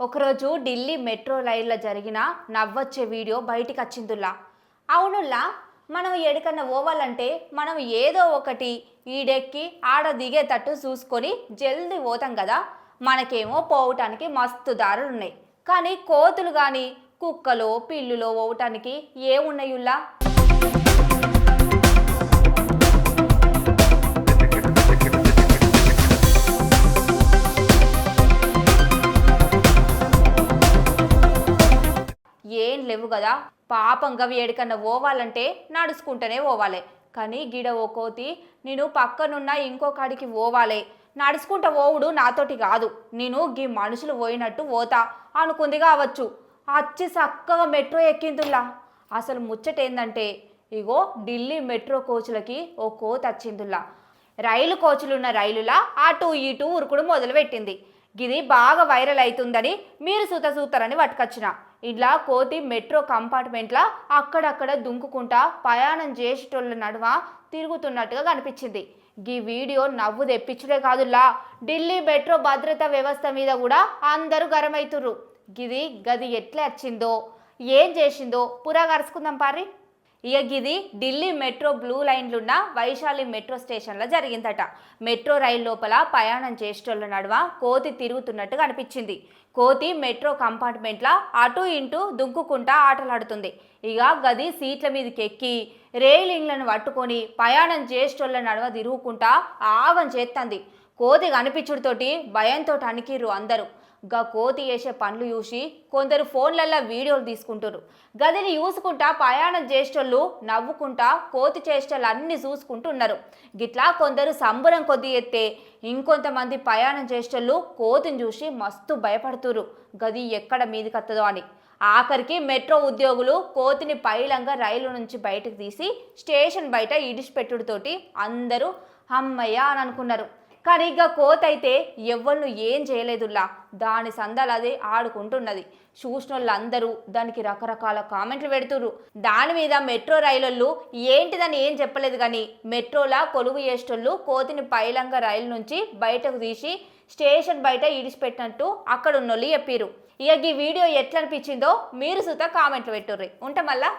ఒకరోజు ఢిల్లీ మెట్రో రైల్లో జరిగిన నవ్వొచ్చే వీడియో బయటికి వచ్చిందిలా అవునుల్లా మనం ఎడికన్నా పోవాలంటే మనం ఏదో ఒకటి ఈడెక్కి ఆడ దిగేటట్టు చూసుకొని జల్దీ పోతాం కదా. మనకేమో పోవటానికి మస్తు దారులు ఉన్నాయి కానీ కోతులు కానీ కుక్కలో పిల్లులో పోవటానికి ఏమున్నాయుల్లా? లేవు కదా. పాపంగా ఏడికన్నా పోవాలంటే నడుచుకుంటూనే పోవాలి. కానీ గిడ ఓ కోతి నేను పక్కనున్న ఇంకో కాడికి పోవాలి. నడుచుకుంటా పోవుడు నాతోటి కాదు. నేను గీ మనుషులు పోయినట్టు పోతా అనుకుంది కావచ్చు. అచ్చి చక్కగా మెట్రో ఎక్కిందిలా అసలు ముచ్చటేందంటే ఇగో ఢిల్లీ మెట్రో కోచ్లకి ఓ కోత వచ్చిందిలా రైలు కోచ్లున్న రైలులా అటు ఇటు ఉరుకుడు మొదలుపెట్టింది. గిది బాగా వైరల్ అవుతుందని మీరు సూత సూతరని పట్టుకొచ్చిన. ఇలా కోతి మెట్రో కంపార్ట్మెంట్ల అక్కడక్కడ దుంకుకుంటా ప్రయాణం చేసేటోళ్ళ నడుమ తిరుగుతున్నట్టుగా కనిపించింది. ఈ వీడియో నవ్వు తెప్పించుడే కాదులా ఢిల్లీ మెట్రో భద్రతా వ్యవస్థ మీద కూడా అందరూ గరమవుతుర్రు గిది గది ఎట్లా వచ్చిందో ఏం చేసిందో పురా కరుచుకుందాం పారి ఇక గిది ఢిల్లీ మెట్రో బ్లూ లైన్లున్న వైశాలి మెట్రో స్టేషన్లో జరిగిందట. మెట్రో రైలు లోపల ప్రయాణం చేసేటోళ్ళ నడువ కోతి తిరుగుతున్నట్టు కనిపించింది. కోతి మెట్రో కంపార్ట్మెంట్లో అటు ఇంటూ దుంకుకుంటా ఆటలాడుతుంది. ఇక గది సీట్ల మీదకి ఎక్కి రైలింగ్లను పట్టుకొని ప్రయాణం చేసేటోళ్ళ నడువ తిరుగుకుంటా ఆగం చేస్తుంది కోతి కనిపించుడితోటి భయంతో అణికిర్రు అందరూ. గా కోతి చేసే పనులు చూసి కొందరు ఫోన్లల్లో వీడియోలు తీసుకుంటారు గదిని చూసుకుంటా ప్రయాణం చేసేటోళ్ళు నవ్వుకుంటా కోతి చేష్టలు అన్ని చూసుకుంటున్నారు. గిట్లా కొందరు సంబరం కొద్ది ఎత్తే ఇంకొంతమంది ప్రయాణం చేసేటోళ్ళు కోతిని చూసి మస్తు భయపడుతురు గది ఎక్కడ మీదికత్తదో అని. ఆఖరికి మెట్రో ఉద్యోగులు కోతిని పైలంగా రైలు నుంచి బయటకు తీసి స్టేషన్ బయట ఇడిచిపెట్టుడుతోటి అందరూ అమ్మయ్య అని అనుకున్నారు. కానీ ఇక కోతైతే అయితే ఎవ్వరు ఏం చేయలేదులా దాని సందాలు అదే ఆడుకుంటున్నది. చూసిన వాళ్ళందరూ దానికి రకరకాల కామెంట్లు పెడుతుర్రు. దాని మీద మెట్రో రైలు ఏంటిదని ఏం చెప్పలేదు కానీ మెట్రోలా కొలువు చేసేటోళ్ళు కోతిని పైలంగా రైలు నుంచి బయటకు తీసి స్టేషన్ బయట ఇడిచిపెట్టినట్టు అక్కడ ఉన్నోళ్ళు చెప్పిర్రు. ఇక ఈ వీడియో ఎట్లా అనిపించిందో మీరు సుత కామెంట్లు పెట్టుర్రి. ఉంటా మళ్ళా?